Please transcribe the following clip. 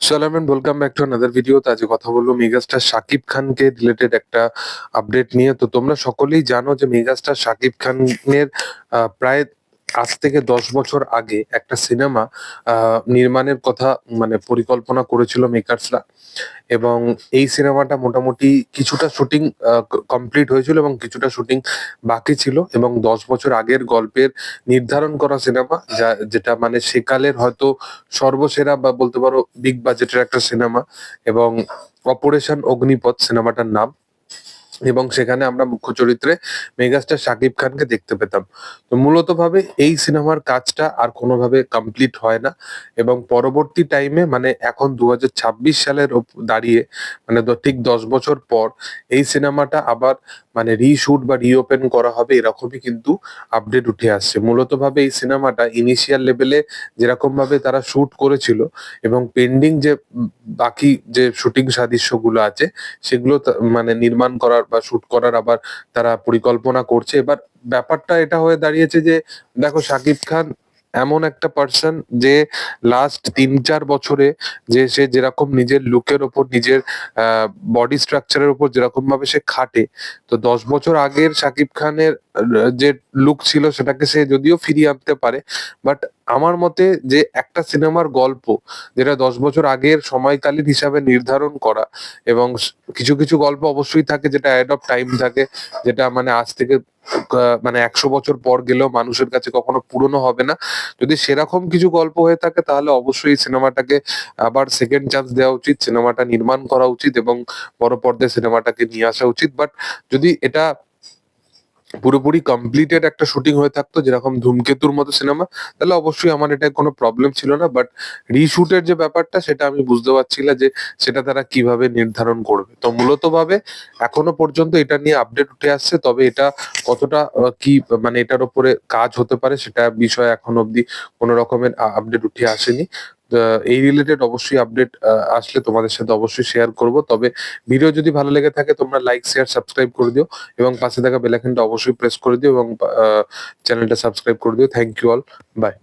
সালাম and welcome back to another video আজ কথা বলব মেগাস্টার শাকিব খানকে রিলেটেড একটা আপডেট নিয়ে। তো তোমরা সকলেই জানো যে মেগাস্টার শাকিব খানের প্রায় আজ থেকে দশ বছর আগে একটা সিনেমা নির্মাণের কথা মানে পরিকল্পনা করেছিল মেকার্সরা এবং এই সিনেমাটা মোটামুটি কিছুটা শুটিং কমপ্লিট হয়েছিল এবং কিছুটা শুটিং বাকি ছিল এবং দশ বছর আগের গল্পের নির্ধারণ করা সিনেমা, যা, যেটা মানে সেকালের হয়তো সর্বসেরা বা বলতে পারো বিগ বাজেটের একটা সিনেমা এবং অপারেশন অগ্নিপথ সিনেমাটার নাম। এবং সেখানে আমরা মুখ্য চরিত্রে মেগাস্টার শাকিব খানকে দেখতে পেতাম। তো মূলত ভাবে এই সিনেমার কাজটা আর কোনোভাবে কমপ্লিট হয় না এবং পরবর্তী টাইমে মানে এখন দু হাজার ছাব্বিশ সালের দাঁড়িয়ে মানে ঠিক দশ বছর পর এই সিনেমাটা আবার মানে রিশুট বা রিওপেন করা হবে এরকমই কিন্তু আপডেট উঠে আসছে। মূলত ভাবে এই সিনেমাটা ইনিশিয়াল লেভেলে যেরকম ভাবে তারা শুট করেছিল এবং পেন্ডিং যে বাকি যে শুটিং সাদৃশ্যগুলো আছে সেগুলো মানে নির্মাণ করার বা শুট করার আবার তারা পরিকল্পনা করছে। এবার ব্যাপারটা এটা হয়ে দাঁড়িয়েছে যে, দেখো শাকিব খান এমন একটা পার্সন যে লাস্ট তিন চার বছরে যে সে যেরকম নিজের লুকের ওপর, নিজের বডি স্ট্রাকচারের উপর যেরকম ভাবে সে খাটে, তো দশ বছর আগের শাকিব খানের যে লুক ছিল সেটাকে সে যদিও ফিরিয়ে আনতে পারে বাট আমার মতে যে একটা সিনেমার গল্প যেটা দশ বছর আগের সময়কালীন হিসাবে নির্ধারণ করা এবং কিছু কিছু গল্প অবশ্যই থাকে যেটা অ্যাড অফ টাইম থাকে, যেটা মানে আজ থেকে মানে একশো বছর পর গেলেও মানুষের কাছে কখনো পুরনো হবে না। যদি সেরকম কিছু গল্প হয়ে থাকে, তাহলে অবশ্যই সিনেমাটাকে আবার সেকেন্ড চান্স দেওয়া উচিত। সিনেমাটা নির্মাণ করা উচিত এবং বড় পর্দায় সিনেমাটাকে নিয়ে আসা উচিত। বাট যদি এটা পুরোপুরি কমপ্লিটেড একটা শুটিং হয়ে থাকতো, যেরকম ধূমকেতুর মতো সিনেমা তাহলে অবশ্যই আমার এটা কোনো প্রবলেম ছিল না বাট রিশুটের যে ব্যাপারটা, সেটা আমি বুঝতে পারছি না যে সেটা তারা কীভাবে নির্ধারণ করবে। তো মূলত ভাবে এখনও পর্যন্ত এটা নিয়ে আপডেট উঠে আসছে, তবে এটা কতটা কি মানে এটার উপরে কাজ হতে পারে, সেটা বিষয়ে এখন অবধি কোনো রকমের আপডেট উঠে আসেনি। এই রিলেটেড অবশ্যই আপডেট আসলে তোমাদের সাথে অবশ্যই শেয়ার করব। তবে ভিডিও যদি ভালো লেগে থাকে, তোমরা লাইক শেয়ার সাবস্ক্রাইব করে দিও এবং পাশে থাকা বেলাইকনটা অবশ্যই প্রেস করে দিও এবং চ্যানেলটা সাবস্ক্রাইব করে দিও। Thank you all by